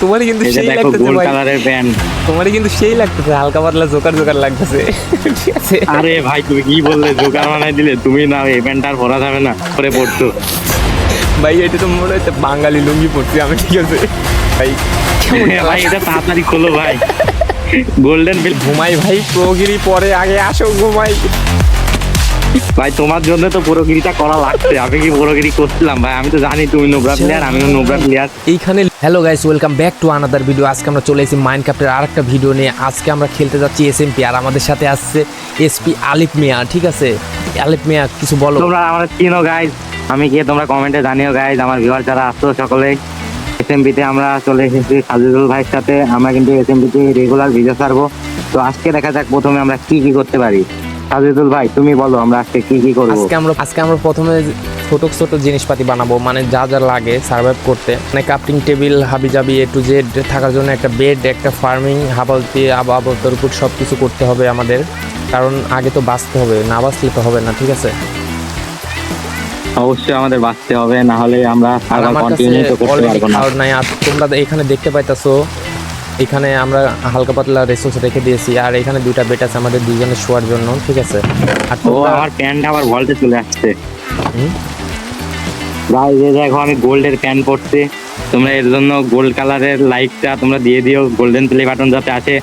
তোমারই কিন্তু সেই লাগতেছে ভাই। কালারের প্যান্ট তোমারই কিন্তু সেই লাগতেছে হালকা পাতলা জোকার জোকার লাগতেছে। ঠিক আছে? আরে ভাই তুমি কি বললে? জোকার বানাই দিলে তুমি না এই প্যান্ট আর পরা যাবে না। পরে পড়তো। ভাই এটা তো মনে হচ্ছে বাঙালি লুঙ্গি পড়ছি আমি ঠিক আছে? ভাই ভাই এটা তাড়াতাড়ি খোলো ভাই। গোল্ডেন বিল ঘুমাই ভাই প্রগিরি পরে আগে আসো ঘুমাই। ভাই তোমার জন্য তো পুরোগিরিটা করা লাগছে। আমি কি পুরোগিরি করছিলাম ভাই? আমি তো জানি তুমি নোবরা প্লেয়ার আমিও নোবরা প্লেয়ার এইখানে hello guys welcome back to another video আজকে আমরা চলে এসেছি মাইন্ড ক্রাফটের আরেকটা ভিডিও নিয়ে। আজকে আমরা খেলতে যাচ্ছি এসএমপি আর আমাদের সাথে আসছে এসপি আলিফ মিয়া ঠিক আছে? আলিফ মিয়া কিছু বলো। তোমরা আমার চিনো গাইজ আমি গিয়ে তোমরা কমেন্টে জানিও গাইজ আমার ভিউয়ার যারা আসছো সকলে। এসএমপিতে আমরা চলে এসেছি সাজিদুল ভাইয়ের সাথে। আমরা কিন্তু এসএমপিতে রেগুলার ভিডিও ছাড়বো। তো আজকে দেখা যাক প্রথমে আমরা কি কি করতে পারি। সাজিদুল ভাই তুমি বলো আমরা আজকে কি কি করব? আজকে আমরা আজকে আমরা প্রথমে ছোট ছোট জিনিসপাতি বানাবো মানে যা যা লাগে সার্ভাইভ করতে। মানে কাপটিং টেবিল এ টু জেড থাকার জন্য একটা বেড একটা ফার্মিং উপর সব কিছু করতে হবে আমাদের। কারণ আগে তো বাঁচতে হবে না বাঁচলে তো হবে না ঠিক আছে? অবশ্যই আমাদের বাঁচতে হবে না হলে আমরা কন্টিনিউ করতে পারব না। নাই আর তোমরা এখানে দেখতে পাইতাছো এখানে আমরা হালকা পাতলা রেসোর্স রেখে দিয়েছি আর এখানে দুইটা বেড আছে আমাদের দুজনে শোয়ার জন্য ঠিক আছে? আর তো আমার প্যান্টটা আবার ভল্টে চলে আসছে? ভাই যে দেখো আমি গোল্ডের প্যান্ট পরছি তোমরা এর জন্য গোল্ড কালারের লাইটটা তোমরা দিয়ে দিও গোল্ডেন প্লে বাটন যাতে আছে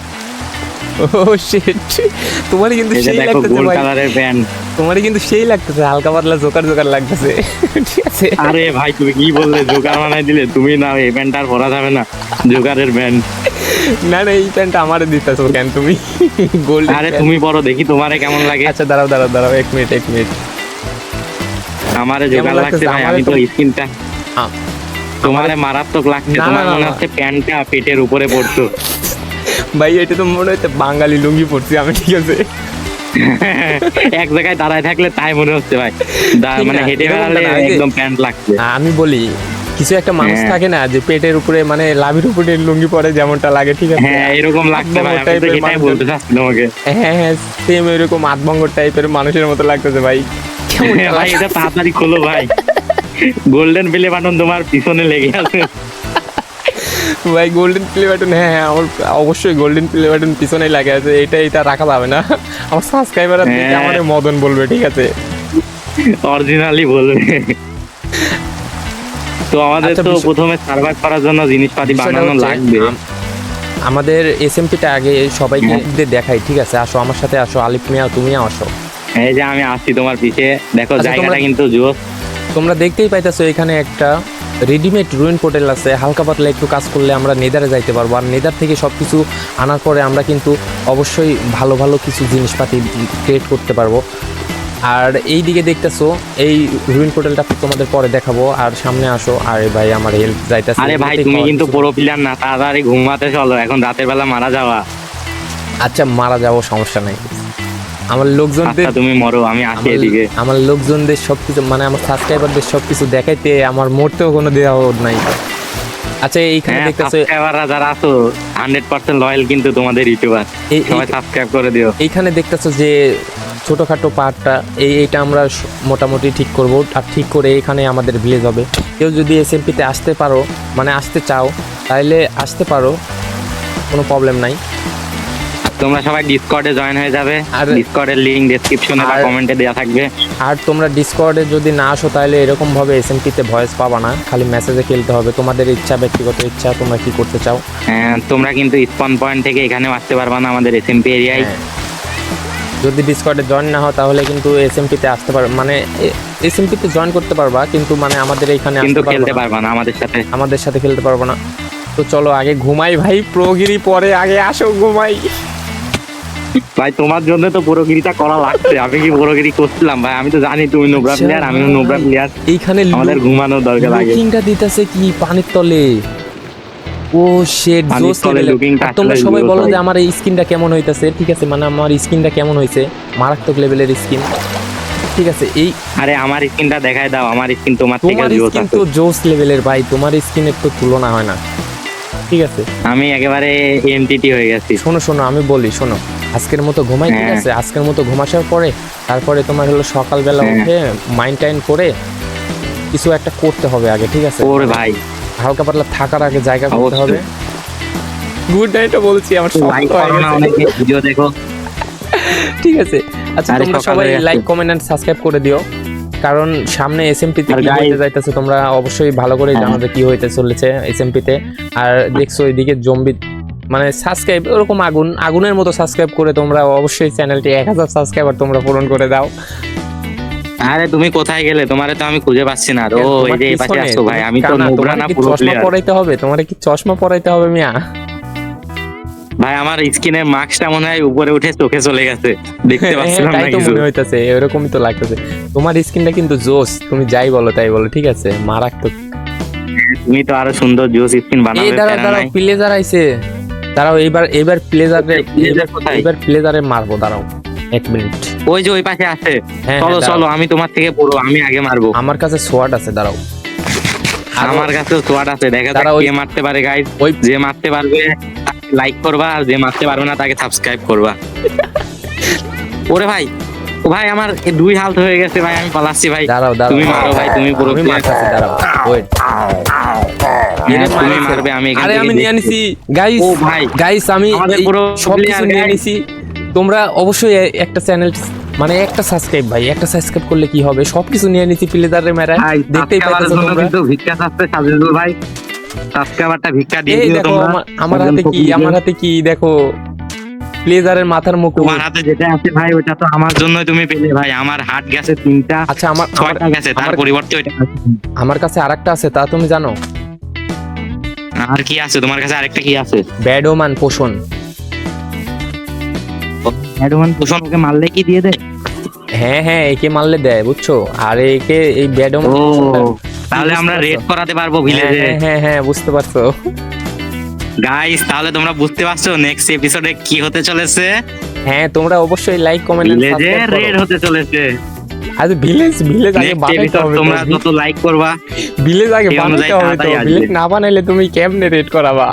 ও শিট তোমারই কিন্তু সেই লাগতেছে ভাই। কালারের প্যান্ট তোমারই কিন্তু সেই লাগতেছে হালকা পাতলা জোকার জোকার লাগতেছে। ঠিক আছে? আরে ভাই তুমি কি বললে? জোকার বানাই দিলে তুমি না এই প্যান্ট আর পরা যাবে না। জোকারের প্যান্ট না না এই প্যান্টটা আমারে দিতেছো কেন তুমি? গোল্ড আরে তুমি পরো দেখি তোমারে কেমন লাগে। আচ্ছা দাঁড়াও দাঁড়াও দাঁড়াও এক মিনিট এক মিনিট আমারে জোকার লাগছে ভাই আমি তো স্কিনটা তোমারে মারাত্মক লাগছে তোমার মনে হচ্ছে প্যান্টটা পেটের উপরে পড়তো। ভাই এটা তো মনে হচ্ছে বাঙালি লুঙ্গি পড়ছি আমি ঠিক আছে? এক জায়গায় দাঁড়ায় থাকলে তাই মনে হচ্ছে ভাই। মানে হেঁটে বেড়ালে একদম প্যান্ট লাগছে। আমি বলি কিছু একটা মানুষ হ্যাঁ। থাকে না যে পেটের উপরে মানে লাভির উপরে লুঙ্গি পরে যেমনটা লাগে ঠিক আছে? হ্যাঁ এরকম লাগছে ভাই এটাই বলতে চাচ্ছি তোমাকে হ্যাঁ হ্যাঁ সেম এরকম আতভঙ্গ টাইপের মানুষের মতো লাগতেছে ভাই। ভাই এটা তাড়াতাড়ি খোলো ভাই। গোল্ডেন বেলে বাটন তোমার পিছনে লেগে আছে। ভাই গোল্ডেন প্লে বাটন হ্যাঁ হ্যাঁ আমার অবশ্যই গোল্ডেন প্লে বাটন পিছনেই লাগে আছে এটা এটা রাখা যাবে না। আমার সাবস্ক্রাইবার হ্যাঁ। আমাদের মদন বলবে ঠিক আছে? অরিজিনালি বলবে। তো আমাদের আচ্ছা, তো প্রথমে সার্ভাইভ করার জন্য জিনিসপাতি বানানো লাগবে। আমাদের এসএমপিটা আগে সবাইকে হ্যাঁ। দিয়ে দেখাই ঠিক আছে? আসো আমার সাথে আসো আলিফ মিয়া তুমিও আসো। এই যে আমি আসছি তোমার পিছে দেখো আচ্ছা, জায়গাটা কিন্তু জোস। তোমরা দেখতেই পাইতাছো এখানে একটা রেডিমেড রুইন পোর্টাল আছে হালকা পাতলা একটু কাজ করলে আমরা নেদারে যাইতে পারব। আর নেদার থেকে সব কিছু আনার পরে আমরা কিন্তু অবশ্যই ভালো ভালো কিছু জিনিসপাতি ক্রিয়েট করতে পারব। আর এই দিকে দেখতেছো এই রুইন পোর্টালটা তোমাদের পরে দেখাবো। আর সামনে আসো। আরে ভাই আমার হেল্প যাইতেছে। আরে ভাই তুমি কিন্তু পুরো প্লেয়ার না তাড়াতাড়ি ঘুমাতে চলো। এখন রাতের বেলা মারা যাওয়া। আচ্ছা মারা যাব সমস্যা নাই। আমার লোকজনদের আচ্ছা তুমি মরো আমি আসি এদিকে। আমার লোকজনদের সবকিছু মানে আমার সাবস্ক্রাইবারদের সবকিছু দেখাইতে আমার মরতেও কোনো দেওয়া নাই। আচ্ছা এইখানে হ্যাঁ দেখতেছো সাবস্ক্রাইবাররা যারা আছো হান্ড্রেড পার্সেন্ট লয়াল কিন্তু তোমাদের ইউটিউবার সবাই সাবস্ক্রাইব করে দিও। এইখানে দেখতেছো যে ছোটোখাটো পার্টটা এই এইটা আমরা মোটামুটি ঠিক করব। আর ঠিক করে এখানে আমাদের ভিলেজ হবে। কেউ যদি এসএমপিতে আসতে পারো মানে আসতে চাও তাহলে আসতে পারো কোনো প্রবলেম নাই। তোমরা সবাই ডিসকর্ডে জয়েন হয়ে যাবে। আর ডিসকর্ডের লিংক ডেসক্রিপশনে বা কমেন্টে দেওয়া থাকবে। আর তোমরা ডিসকর্ডে যদি না আসো তাহলে এরকমভাবে এসএমপিতে ভয়েস পাবা না। খালি মেসেজে খেলতে হবে। তোমাদের ইচ্ছা ব্যক্তিগত ইচ্ছা তোমরা কি করতে চাও? হ্যাঁ, তোমরা কিন্তু স্পন পয়েন্ট থেকে এখানেও আসতে পারবা না আমাদের এসএমপি এরিয়ায় হ্যাঁ। যদি ডিসকর্ডে জয়েন না হও তাহলে কিন্তু এসএমপিতে আসতে পারবে মানে এসএমপিতে জয়েন করতে পারবা কিন্তু মানে আমাদের এখানে কিন্তু খেলতে পারবা না আমাদের সাথে। আমাদের সাথে খেলতে পারব না। তো চলো আগে ঘুমাই ভাই। প্রগিরি পরে আগে আসো ঘুমাই। ভাই তোমার জন্য তো পুরোগিরিটা করা লাগছে। আমি কি পুরোগিরি করছিলাম ভাই? আমি তো জানি তুমি নোবরা আচ্ছা প্লেয়ার আমিও নোবরা প্লেয়ার এইখানে আমাদের ঘুমানোর দরকার লাগে লুকিংটা দিতেছে কি পানির তলে? ও শেড জোস তোমরা সবাই বলো যে আমার এই স্কিনটা কেমন হইতাছে। ঠিক আছে মানে আমার স্কিনটা কেমন হইছে? মারাত্মক লেভেলের স্কিন ঠিক আছে এই আরে আমার স্কিনটা দেখাই দাও। আমার স্কিন তোমার থেকে জোস স্কিন আছে। তো জোস লেভেলের ভাই। তোমার স্কিনের তো তুলনা হয় না। ঠিক আছে। আমি একেবারে এমটিটি হয়ে গেছি। শোনো শোনো আমি বলি শোনো। আজকের মতো ঘুমাই ঠিক হ্যাঁ। আছে আজকের মতো ঘুমাসার পরে তারপরে তোমার হলো সকালবেলা হ্যাঁ। উঠে মাইন্ড টাইন করে কিছু একটা করতে হবে আগে ঠিক আছে ওরে ভাই হালকা পাতলা থাকার আগে জায়গা করতে হবে অবশ্যই। গুড নাইটও বলছি আমার লাইক করো না গেছে। ভিডিও দেখো ঠিক আছে আচ্ছা তোমরা সবাই লাইক কমেন্ট এন্ড সাবস্ক্রাইব করে দিও কারণ সামনে এসএমপি তে কি হইতে যাইতেছে তোমরা অবশ্যই ভালো করে জানো হ্যাঁ। যে কি হইতে চলেছে এসএমপি তে আর দেখছ এদিকে জম্বি মানে সাবস্ক্রাইব ওরকম আগুন আগুনের মতো সাবস্ক্রাইব করে তোমরা অবশ্যই চ্যানেলটি এক হাজার সাবস্ক্রাইবার তোমরা পূরণ করে দাও। আরে তুমি কোথায় গেলে? তোমারে তো আমি খুঁজে পাচ্ছি না। ও এই যে পাশে আসছো ভাই আমি তো নোবরা না পুরো চশমা পরাইতে হবে? তোমার কি চশমা পরাইতে হবে মিয়া? ভাই আমার স্কিনের মার্কসটা মনে হয় উপরে উঠে চোখে চলে গেছে। দেখতে পাচ্ছিলাম তাই না তো কিছু। মনে হইতাছে এরকমই তো লাগতেছে। তোমার স্কিনটা কিন্তু জোস তুমি যাই বলো তাই বলো ঠিক আছে? মারাত্মক। তুমি তো আরও সুন্দর জুস স্কিন এই বানাবে নাই। প্লেজার আইছে। দাঁড়াও এইবার এবার প্লেজারে এবার? এইবার প্লেজারে মারবো দাঁড়াও এক মিনিট ওই যে ওই পাশে আছে। হ্যাঁ চলো হ্যাঁ, চলো আমি তোমার থেকে বড় আমি আগে মারবো। আমার কাছে সোয়াট আছে দাঁড়াও। আর আমার কাছে সোয়াট আছে দেখা যাক তারা ওই- কে মারতে পারে গাইস ওই যে মারতে পারবে লাইক করবা আর যে মারতে পারবে না তাকে সাবস্ক্রাইব করবা। ওরে ভাই ভাই আমার দুই হালত হয়ে গেছে ভাই আমি পালাচ্ছি ভাই। দাঁড়াও দাঁড়াও। তুমি মারো ভাই, তুমি পুরো আমি player। দাঁড়াও। ওয়েট তুমি মারবে আমি এখান আরে আমি নিয়ে আনিছি। গাইস ও ভাই গাইস আমি পুরো সব কিছু নিয়ে আনিছি। তোমরা অবশ্যই একটা চ্যানেল মানে একটা সাবস্ক্রাইব ভাই একটা সাবস্ক্রাইব করলে কি হবে? সবকিছু নিয়ে নিছি প্লেজারে মেরা ভাই দেখতেই পাইতেছো তোমরা। কিন্তু ভিক্ষা চাচ্ছে সাজিদুল ভাই। সাবস্ক্রাইবারটা ভিক্ষা দিয়ে দিও দেখো তোমরা। আমার হাতে কি আমার হাতে কি দেখো। প্লেজারের মাথার মুকুট তোমার হাতে যেটা আছে ভাই ওটা তো আমার জন্যই তুমি পেলে ভাই। আমার হাট গেছে তিনটা আচ্ছা আমার আমার ছয়টা গেছে তার পরিবর্তে আছে। আমার কাছে আরেকটা আছে তা তুমি জানো? আর কি আছে? তোমার কাছে আরেকটা কি আছে? ব্যাডোমান পোষণ। অ্যাডভান পোষণ ওকে মারলে কি দিয়ে দেয়? হ্যাঁ হ্যাঁ একে মারলে দেয় বুঝছ? আর একে এই ব্যাডোমান তাহলে আমরা রেড করাতে পারব হ্যাঁ, ভিলেজে হ্যাঁ হ্যাঁ হ্যাঁ বুঝতে পারছ। গাইস তাহলে তোমরা বুঝতে পারছ নেক্সট এপিসোডে কি হতে চলেছে? হ্যাঁ তোমরা অবশ্যই লাইক কমেন্ট ভিলেজে রেড হতে চলেছে। আজ ভিলেজ ভিলেজ আগে বানাইতে হবে তোমরা যত লাইক করবা ভিলেজ আগে বানাইতে হবে তো। ভিলেজ না বানাইলে তুমি কেমনে রেড করাবা?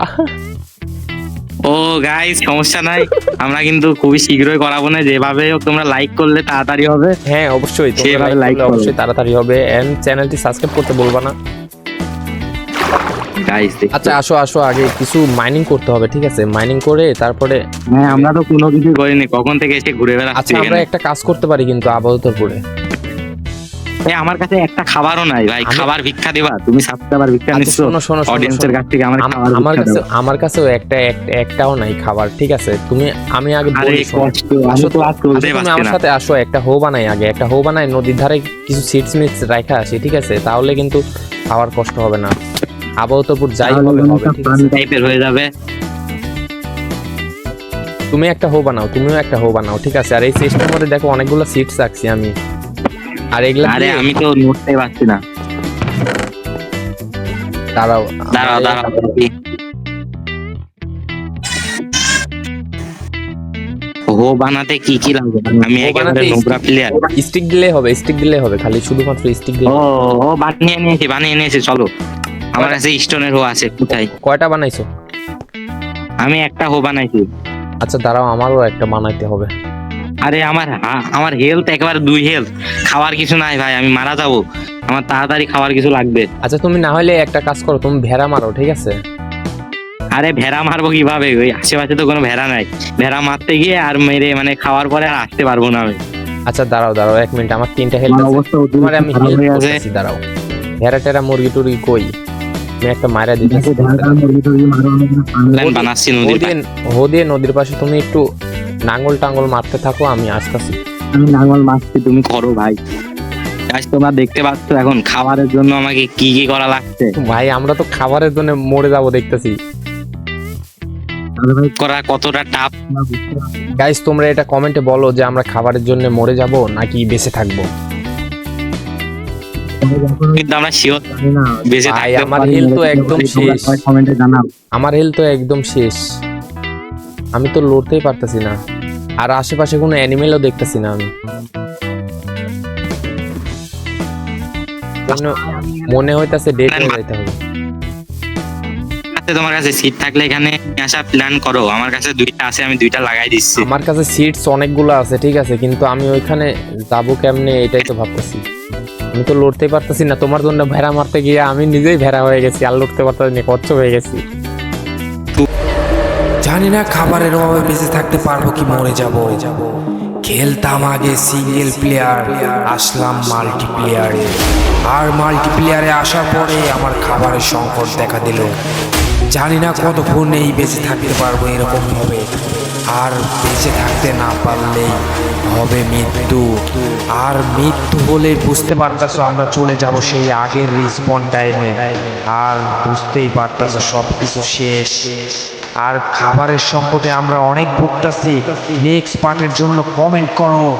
ও গাইস সমস্যা নাই। আমরা কিন্তু খুবই শীঘ্রই করাবো না। যেভাবে হোক তোমরা লাইক করলে তাড়াতাড়ি হবে। হ্যাঁ অবশ্যই। তোমরা লাইক করলে অবশ্যই তাড়াতাড়ি হবে। এন্ড চ্যানেলটি সাবস্ক্রাইব করতে বলবা না। গাইস আচ্ছা আসো আসো আগে কিছু মাইনিং করতে হবে ঠিক আছে? মাইনিং করে তারপরে হ্যাঁ আমরা তো কোনো কিছু করিনি। কখন থেকে এসে ঘুরে বেড়াচ্ছি আচ্ছা আমরা একটা কাজ করতে পারি কিন্তু আপাতত আমার কাছে একটা খাবারও নাই ভাই। খাবার ভিক্ষা দিবা? তুমি ভিক্ষা আচ্ছা, শোনো শোনো অডিয়েন্সের কাছ থেকে আমার খাবার আমার কাছে আমার কাছেও একটা একটাও নাই খাবার ঠিক আছে? তুমি আমি আগে বলি আসো তো তুমি আমার সাথে আসো একটা হো বানাই আগে একটা হো বানাই নদীর ধারে কিছু সিটস মিটস রাখা আসি ঠিক আছে? তাহলে কিন্তু খাওয়ার কষ্ট হবে না। আবহাওয়াপুর যাই হবে হবে টাইপের হয়ে যাবে। তুমি একটা হো বানাও তুমিও একটা হো বানাও ঠিক আছে। আর এই সিস্টেম মধ্যে দেখো অনেকগুলো সিটস রাখছি আমি। আর এগুলা আরে আমি তো নড়তে পারছি না। দাঁড়াও। দাঁড়াও দাঁড়াও হো বানাতে কি কি লাগবে আমি একেবারে বানাতে নোংরা প্লেয়ার স্টিক দিলে হবে স্টিক দিলে হবে খালি শুধুমাত্র স্টিক দিলে ও ও বানিয়ে নিয়েছি বানিয়ে নিয়েছি চলো। আমার কাছে স্টোনের হো আছে কোথায়? কয়টা বানাইছো? আমি একটা হো বানাইছি। আচ্ছা দাঁড়াও আমারও একটা বানাইতে হবে। আরে আমার আমার হেলথ একেবারে দুই হেলথ খাওয়ার কিছু নাই ভাই আমি মারা যাব। আমার তাড়াতাড়ি খাওয়ার কিছু লাগবে। আচ্ছা তুমি না হলে একটা কাজ করো তুমি ভেড়া মারো ঠিক আছে? আরে ভেড়া মারবো কীভাবে? ওই আশেপাশে তো কোনো ভেড়া নাই। ভেড়া মারতে গিয়ে আর মেরে মানে খাওয়ার পরে আর আসতে পারব না আমি। আচ্ছা দাঁড়াও দাঁড়াও এক মিনিট আমার তিনটা হেলথ আছে। অবস্থা তোমার আমি। দাঁড়াও ভেড়া টেরা মুরগি টুরগি কই? একটা মারা দিতেছি নদীর হো দিয়ে নদীর পাশে তুমি একটু নাঙ্গল টাঙ্গল মারতে থাকো আমি আসতেছি। আমি নাঙ্গল মারছি তুমি করো ভাই। Guys, তোমরা দেখতে পাচ্ছ এখন খাবারের জন্য আমাকে কি কি করা লাগছে। ভাই আমরা তো খাবারের জন্য মরে যাব দেখতেছি। করা কতটা টাপ গাইস তোমরা এটা কমেন্টে বলো যে আমরা খাবারের জন্য মরে যাব নাকি বেঁচে থাকব। কিন্তু আমরা শিওর বেঁচে ভাই, থাকতে আমার পারি। তো একদম শেষ। কমেন্টে জানাও। আমার হেলথ তো একদম শেষ। আমি তো লড়তেই পারতেছি না। আর আশেপাশে কোনো অ্যানিমেলও দেখতেছি না আমি। মনে- মনে হইতাছে ডেট হয়ে যাইতে হবে। তোমার কাছে সিট থাকলে এখানে আসা প্ল্যান করো। আমার কাছে দুইটা আছে আমি দুইটা লাগাই দিচ্ছি। আমার কাছে সিটস অনেকগুলো আছে ঠিক আছে? কিন্তু আমি ওইখানে যাব কেমনে? এটাই তো ভাবতেছি। আমি তো লড়তে পারতেছি না। তোমার জন্য ভেড়া মারতে গিয়ে আমি নিজেই ভেড়া হয়ে গেছি, আর লড়তে পারতেছি না কচ্ছ হয়ে গেছি। জানি না খাবারের অভাবে বেঁচে থাকতে পারব কি মরে যাব। খেলতাম আগে সিঙ্গেল প্লেয়ার আসলাম মাল্টি প্লেয়ারে আর মাল্টি প্লেয়ারে আসার পরে আমার খাবারের সংকট দেখা দিল। জানি না কতক্ষণ এই বেঁচে থাকতে পারব এরকম হবে আর বেঁচে থাকতে না পারলেই হবে মৃত্যু। আর মৃত্যু হলে বুঝতে পারতেছো আমরা চলে যাব সেই আগের রিসপন টাইমে আর বুঝতেই পারতেছো সব কিছু শেষ। আর খাবারের সংকটে আমরা অনেক ভুগতাছি। নেক্সট পার্টের জন্য কমেন্ট করো।